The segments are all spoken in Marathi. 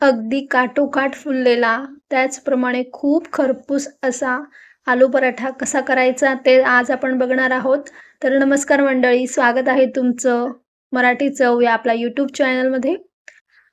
अगदी काटोकाठ फुललेला. त्याचप्रमाणे खूप खरपूस असा आलू पराठा कसा करायचा ते आज आपण बघणार आहोत. तर नमस्कार मंडळी स्वागत आहे तुमचं मराठी चव या आपल्या यूट्यूब चॅनलमध्ये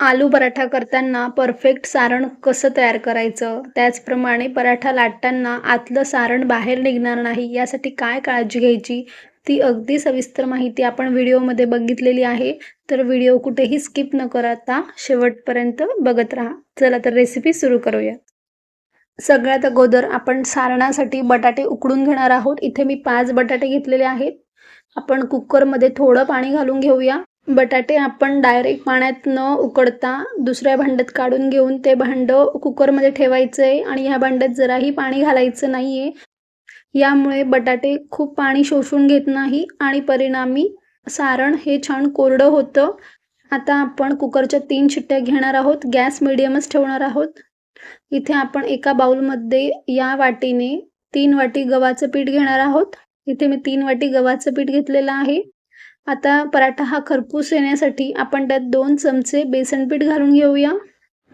आलू पराठा करताना परफेक्ट सारण कसं तयार करायचं? त्याचप्रमाणे पराठा लाटताना आतलं सारण बाहेर निघणार नाही यासाठी काय काळजी घ्यायची? ती अगदी सविस्तर माहिती आपण व्हिडिओमध्ये बघितलेली आहे. तर व्हिडिओ कुठेही स्किप न करता शेवटपर्यंत बघत राहा. चला तर रेसिपी सुरू करूया सगळ्यात अगोदर आपण सारणासाठी बटाटे उकडून घेणार आहोत. इथे मी पाच बटाटे घेतलेले आहेत. आपण कुकरमध्ये थोडं पाणी घालून घेऊया. बटाटे आपण डायरेक्ट पाण्यात न उकडता दुसऱ्या भांड्यात काढून घेऊन ते भांडं कुकरमध्ये ठेवायचं आहे आणि ह्या भांड्यात जराही पाणी घालायचं नाही आहे यामुळे बटाटे खूप पाणी शोषून घेत नाही आणि परिणामी सारण हे छान कोरडं होतं. आता आपण कुकरच्या तीन शिट्ट्या घेणार आहोत. गॅस मिडियमच ठेवणार आहोत. इथे आपण एका बाउलमध्ये या वाटीने तीन वाटी गव्हाचं पीठ घेणार आहोत. इथे मी तीन वाटी गव्हाचं पीठ घेतलेलं आहे. आता पराठा हा खरपूस येण्यासाठी आपण त्यात दोन चमचे बेसन पीठ घालून घेऊया.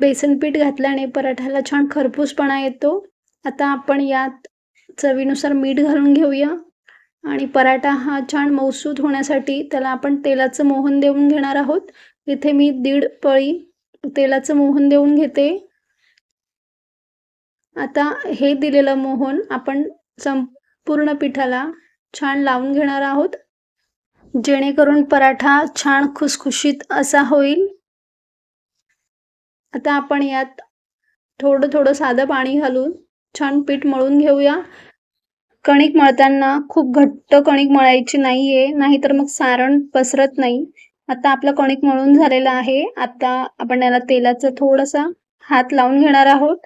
बेसन पीठ घातल्याने पराठ्याला छान खरपूसपणा येतो. आता आपण यात चवीनुसार मीठ घालून घेऊया. आणि पराठा हा छान मौसूद होण्यासाठी त्याला आपण तेलाचं मोहन देऊन घेणार आहोत. इथे मी दीड पळी तेलाचं मोहन देऊन घेते. आता हे दिलेलं मोहन आपण संपूर्ण पिठाला छान लावून घेणार आहोत. जेणेकरून पराठा छान खुसखुशीत असा होईल. आता आपण यात थोडं थोडं साधं पाणी घालून छान पीठ मळून घेऊया. कणिक मळताना खूप घट्ट कणिक मळायची नाही आहे नाहीतर मग सारण पसरत नाही. आता आपलं कणिक मळून झालेलं आहे. आता आपण याला तेलाचा थोडासा हात लावून घेणार आहोत.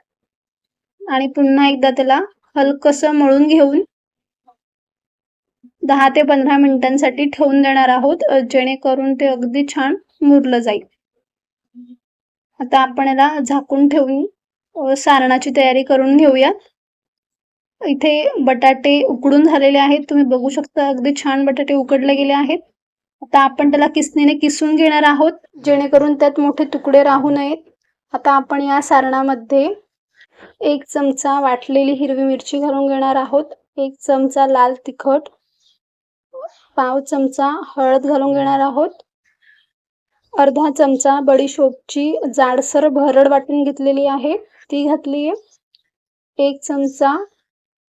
आणि पुन्हा एकदा त्याला हलकस मळून घेऊन दहा ते पंधरा मिनिटांसाठी ठेवून देणार आहोत जेणेकरून ते अगदी छान मुरलं जाईल. आता आपण याला झाकून ठेवून सारणाची तयारी करून घेऊयात. इथे बटाटे उकडून झालेले आहेत. तुम्ही बघू शकता अगदी छान बटाटे उकडले गेले आहेत. आता आपण त्याला किसणीने किसून घेणार आहोत जेणेकरून त्यात मोठे तुकडे राहू नयेत. आता आपण या सारणामध्ये एक चमचा वाटलेली हिरवी मिरची घालून घेणार आहोत. एक चमचा लाल तिखट पाव चमचा हळद घालून घेणार आहोत. अर्धा चमचा बडीशोपची जाडसर भरड वाटून घेतलेली आहे ती घातली आहे एक चमचा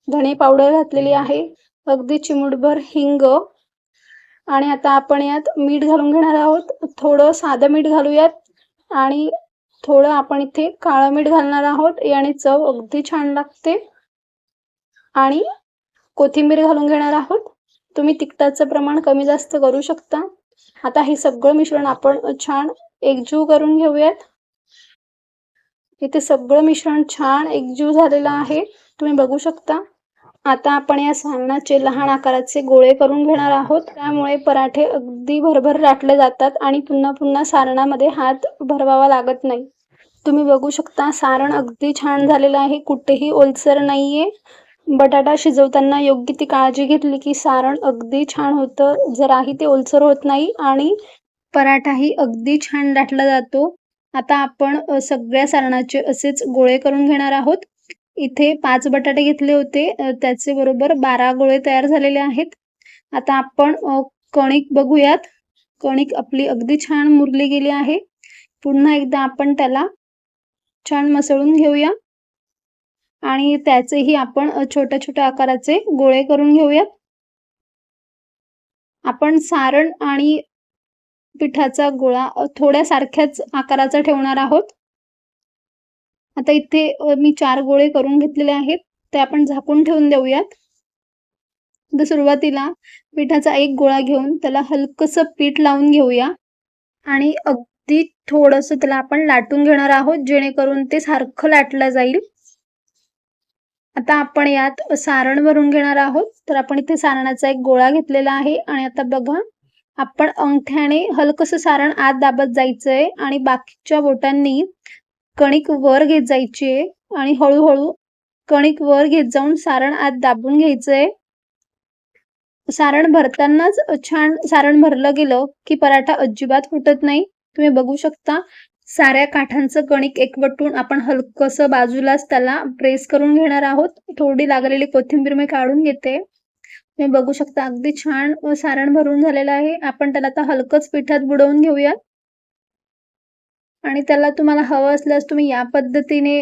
धणे पावडर घातलेली आहे. अगदी चिमुटभर हिंग. आणि आता आपण यात मीठ घालून घेणार आहोत. थोडं साधं मीठ घालूयात. आणि थोडं आपण इथे काळं मीठ घालणार आहोत. याने चव अगदी छान लागते. आणि कोथिंबीर घालून घेणार आहोत. तुम्ही तिखटाचं प्रमाण कमी जास्त करू शकता. आता हे सगळं मिश्रण आपण छान एकजीव करून घेऊयात. इथे सगळं मिश्रण छान एकजीव झालेलं आहे. तुम्ही बघू शकता. आता आपण या सारणाचे लहान आकाराचे गोळे करून घेणार आहोत. त्यामुळे पराठे अगदी भरभर लाटले जातात आणि पुन्हा पुन्हा सारणामध्ये हात भरवावा लागत नाही. तुम्ही बघू शकता सारण अगदी छान झालेलं आहे. कुठेही ओलसर नाहीये. बटाटा शिजवताना योग्य ती काळजी घेतली की सारण अगदी छान होतं. जराही ते ओलसर होत नाही आणि पराठाही अगदी छान लाटला जातो. आता आपण सगळ्या सारणाचे असेच गोळे करून घेणार आहोत. इथे पाच बटाटे घेतले होते. त्याचे बरोबर बारा गोळे तयार झालेले आहेत. आता आपण कणिक बघूयात. कणिक आपली अगदी छान मुरली गेली आहे. पुन्हा एकदा आपण त्याला छान मसळून घेऊया. आणि त्याचेही आपण छोट्या छोट्या आकाराचे गोळे करून घेऊयात. आपण सारण आणि पिठाचा गोळा थोड्या सारख्याच आकाराचा ठेवणार आहोत. आता इथे मी चार गोळे करून घेतलेले आहेत. ते आपण झाकून ठेवून देऊयात. तर सुरुवातीला पिठाचा एक गोळा घेऊन त्याला हलकंसं पीठ लावून घेऊया. आणि अगदी थोडस त्याला आपण लाटून घेणार आहोत जेणेकरून ते सारखं लाटलं जाईल. आता आपण यात सारण भरून घेणार आहोत. तर आपण इथे सारणाचा एक गोळा घेतलेला आहे. आणि आता बघा आपण अंगठ्याने हलकसं सारण आत दाबत जायचंय. आणि बाकीच्या बोटांनी कणिक वर घेत जायची आहे आणि हळूहळू कणिक वर घेत जाऊन सारण आत दाबून घ्यायचंय सारण भरतानाच छान सारण भरलं गेलं की पराठा अजिबात फुटत नाही. तुम्ही बघू शकता साऱ्या काठांचं कणिक एकवटून आपण हलकस बाजूलाच त्याला प्रेस करून घेणार आहोत. थोडी लागलेली कोथिंबीर मी काढून घेते. तुम्ही बघू शकता अगदी छान सारण भरून झालेलं आहे. आपण त्याला आता हलकंच पिठात बुडवून घेऊयात. आणि त्याला तुम्हाला हवं असल्यास तुम्ही या पद्धतीने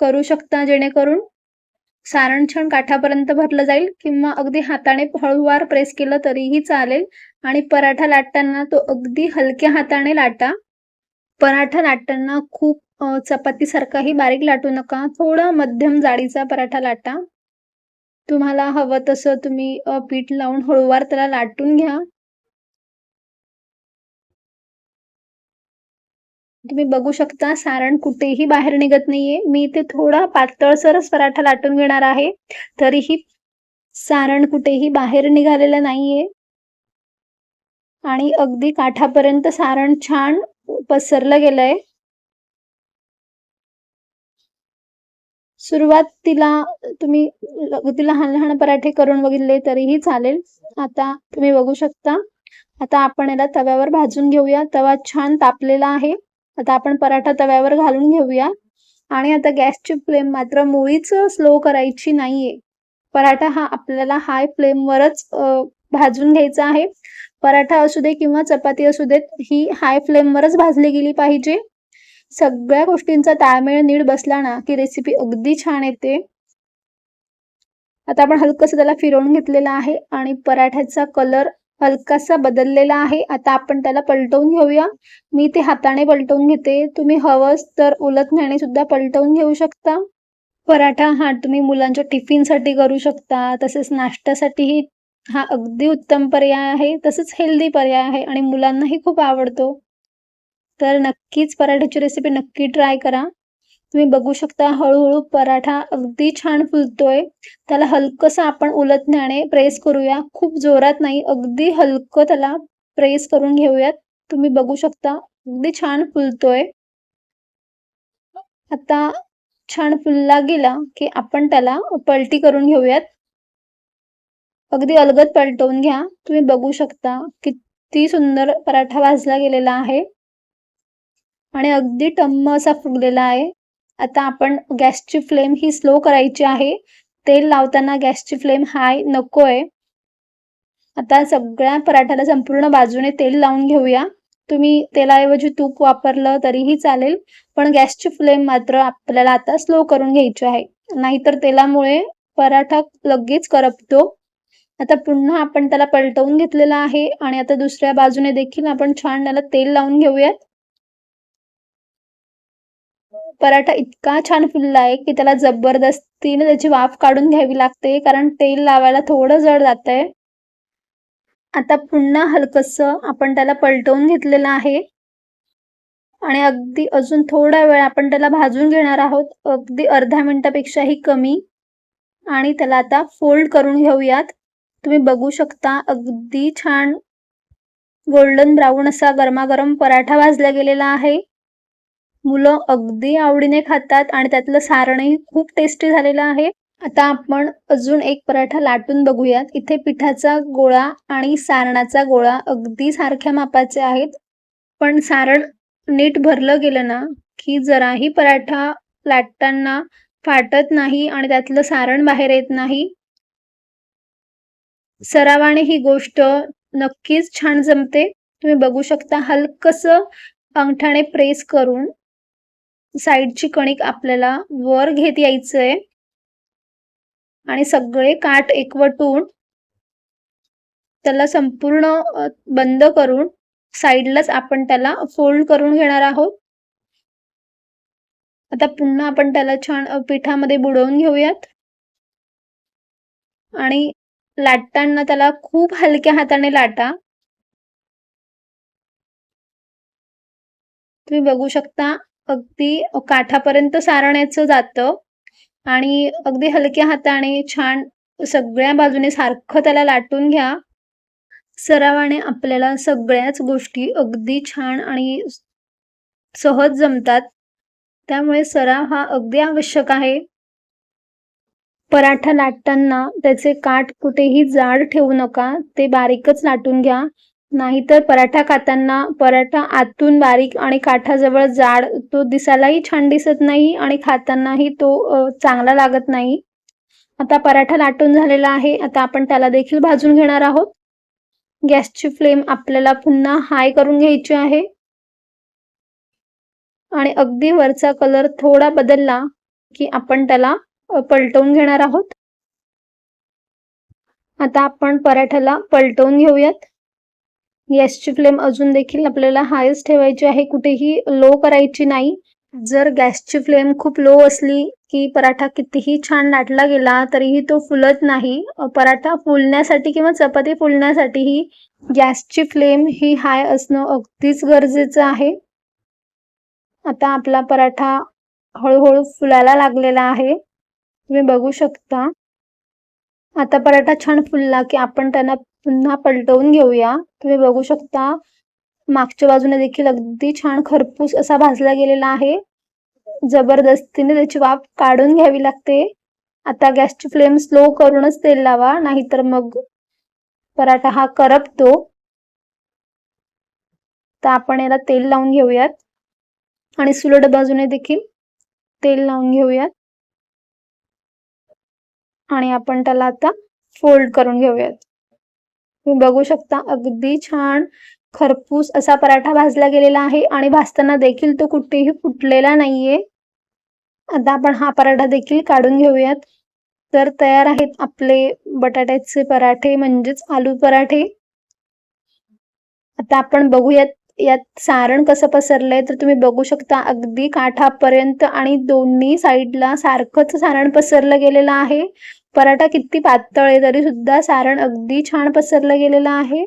करू शकता जेणेकरून सारण छान काठापर्यंत भरलं जाईल किंवा अगदी हाताने हळूवार प्रेस केलं तरीही चालेल. आणि पराठा लाटताना तो अगदी हलक्या हाताने लाटा. पराठा लाटताना खूप चपातीसारखाही बारीक लाटू नका. थोडा मध्यम जाडीचा पराठा लाटा. तुम्हाला हवं तसं तुम्ही पीठ लावून हळूवार त्याला लाटून घ्या. तुम्ही बघू शकता सारण कुठेही बाहेर निघत नाहीये. मी इथे थोडा पातळसरच पराठा लाटून घेणार आहे. तरीही सारण कुठेही बाहेर निघालेलं नाहीये. आणि अगदी काठापर्यंत सारण छान पसरलं गेलंय. सुरुवातीला तुम्ही अगदी लहान लहान पराठे करून बघितले तरीही चालेल. आता तुम्ही बघू शकता. आता आपण याला तव्यावर भाजून घेऊया. तवा छान तापलेला आहे. आता आपण पराठा तव्यावर घालून घेऊया. आणि आता गॅसची फ्लेम मात्र मुळीच स्लो करायची नाहीये. पराठा हा आपल्याला हाय फ्लेमवरच भाजून घ्यायचा आहे. पराठा असू दे किंवा चपाती असू देत ही हाय फ्लेमवरच भाजली गेली पाहिजे. सगळ्या गोष्टींचा ताळमेळ नीड बसला ना की रेसिपी अगदी छान येते. आता आपण हलकस त्याला फिरवून घेतलेला आहे. आणि पराठ्याचा कलर हलकासा बदललेला आहे. आता आपण त्याला पलटवून घेऊया. मी ते हाताने पलटवून घेते. तुम्ही हवंच तर उलटण्याने सुद्धा पलटवून घेऊ शकता. पराठा हा तुम्ही मुलांच्या टिफिनसाठी करू शकता. तसेच नाश्त्यासाठीही हा अगदी उत्तम पर्याय आहे. तसंच हेल्दी पर्याय आहे आणि मुलांनाही खूप आवडतो. तर नक्कीच पराठ्याची रेसिपी नक्की ट्राय करा. तुम्ही बघू शकता हळूहळू पराठा अगदी छान फुलतोय. त्याला हलकंसं आपण उलटण्याने प्रेस करूया. खूप जोरात नाही अगदी हलकं त्याला प्रेस करून घेऊयात. तुम्ही बघू शकता अगदी छान फुलतोय. आता छान फुलला गेला की आपण त्याला पलटी करून घेऊयात. अगदी अलगद पलटवून घ्या. तुम्ही बघू शकता किती सुंदर पराठा भाजला गेलेला आहे. आणि अगदी टम्म असा फुगलेला आहे. आता आपण गॅसची फ्लेम ही स्लो करायची आहे. तेल लावताना गॅसची फ्लेम हाय नको आहे आता सगळ्या पराठ्याला संपूर्ण बाजूने तेल लावून घेऊया. तुम्ही तेलाऐवजी तूप वापरलं तरीही चालेल पण गॅसची फ्लेम मात्र आपल्याला आता स्लो करून घ्यायची आहे. नाहीतर तेलामुळे पराठा लगेच करपतो. आता पुन्हा आपण त्याला पलटवून घेतलेला आहे आणि आता दुसऱ्या बाजूने देखील आपण छान त्याला तेल लावून घेऊयात. पराठा इतका छान फुलला आहे की त्याला जबरदस्तीने त्याची वाफ काढून घ्यावी लागते कारण तेल लावायला थोडं जड जात आहे आता पुन्हा हलकस आपण त्याला पलटवून घेतलेलं आहे. आणि अगदी अजून थोडा वेळ आपण त्याला भाजून घेणार आहोत. अगदी अर्ध्या मिनिटापेक्षाही कमी. आणि त्याला आता फोल्ड करून घेऊयात. तुम्ही बघू शकता अगदी छान गोल्डन ब्राऊन असा गरमागरम पराठा भाजला गेलेला आहे. मुलं अगदी आवडीने खातात आणि त्यातलं सारणही खूप टेस्टी झालेलं आहे. आता आपण अजून एक पराठा लाटून बघूयात. इथे पिठाचा गोळा आणि सारणाचा गोळा अगदी सारख्या मापाचे आहेत. पण सारण नीट भरलं गेलं ना की जराही पराठा लाटताना फाटत नाही आणि त्यातलं सारण बाहेर येत नाही. सरावाने ही गोष्ट नक्कीच छान जमते. तुम्ही बघू शकता हलकस अंगठाने प्रेस करून साईडची कणिक आपल्याला वर घेत यायचंय. आणि सगळे काठ एकवटून त्याला संपूर्ण बंद करून साईडलाच आपण त्याला फोल्ड करून घेणार आहोत. आता पुन्हा आपण त्याला छान पिठामध्ये बुडवून घेऊयात. आणि लाटताना त्याला खूप हलक्या हाताने लाटा. तुम्ही बघू शकता अगदी काठापर्यंत सारण्याचं जातं. आणि अगदी हलक्या हाताने छान सगळ्या बाजूने सारखं त्याला लाटून घ्या. सरावाने आपल्याला सगळ्याच गोष्टी अगदी छान आणि सहज जमतात. त्यामुळे सराव हा अगदी आवश्यक आहे. पराठा लाटताना त्याचे काठ कुठेही जाड ठेवू नका. ते बारीकच लाटून घ्या. नाहीतर पराठा खाताना पराठा आतून बारीक आणि काठाजवळ जाड तो दिसायलाही छान दिसत नाही आणि खातानाही तो चांगला लागत नाही. आता पराठा लाटून झालेला आहे. आता आपण त्याला देखील भाजून घेणार आहोत. गॅसची फ्लेम आपल्याला पुन्हा हाय करून घ्यायची आहे. आणि अगदी वरचा कलर थोडा बदलला की आपण त्याला पलटवून घेणार आहोत. आता आपण पराठ्याला पलटवून घेऊयात. गॅसची फ्लेम अजून देखील आपल्याला हायच ठेवायची आहे. कुठेही लो करायची नाही. जर गॅसची फ्लेम खूप लो असली की पराठा कितीही छान लाटला गेला तरीही तो फुलत नाही. पराठा फुलण्यासाठी किंवा चपाती फुलण्यासाठीही गॅसची फ्लेम ही हाय असणं अगदीच गरजेचं आहे. आता आपला पराठा हळूहळू फुलायला लागलेला आहे. तुम्ही बघू शकता. आता पराठा छान फुलला की आपण त्यांना पुन्हा पलटवून घेऊया. तुम्ही बघू शकता मागच्या बाजूने देखील अगदी छान खरपूस असा भाजला गेलेला आहे. जबरदस्तीने त्याची वाफ काढून घ्यावी लागते. आता गॅसची फ्लेम स्लो करूनच तेल लावा नाहीतर मग पराठा हा करपतो. तर आपण याला तेल लावून घेऊयात. आणि सुलट बाजूने देखील तेल लावून घेऊयात. आणि आपण त्याला आता फोल्ड करून घेऊयात. तुम्ही बघू शकता अगदी छान खरपूस असा पराठा भाजला गेलेला आहे आणि भाजताना देखील तो कुठेही फुटलेला नाहीये. आता आपण हा पराठा देखील काढून घेऊयात. तर तयार आहेत आपले बटाट्याचे पराठे म्हणजेच आलू पराठे. आता आपण बघूयात यात सारण कसं पसरलंय तर तुम्ही बघू शकता अगदी काठापर्यंत आणि दोन्ही साईडला सारखंच सारण पसरलं गेलेलं आहे. पराठा किती पातळ आहे तरी सुद्धा सारण अगदी छान पसरलं गेलेलं आहे.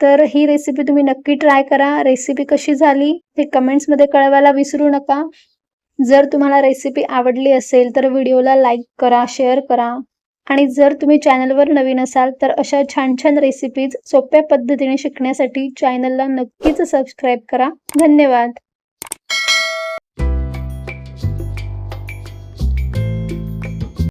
तर ही रेसिपी तुम्ही नक्की ट्राय करा. रेसिपी कशी झाली हे कमेंट्समध्ये कळवायला विसरू नका. जर तुम्हाला रेसिपी आवडली असेल तर व्हिडिओला लाईक करा शेअर करा. आणि जर तुम्ही चॅनलवर नवीन असाल तर अशा छान छान रेसिपीज सोप्या पद्धतीने शिकण्यासाठी चॅनलला नक्कीच सबस्क्राईब करा. धन्यवाद.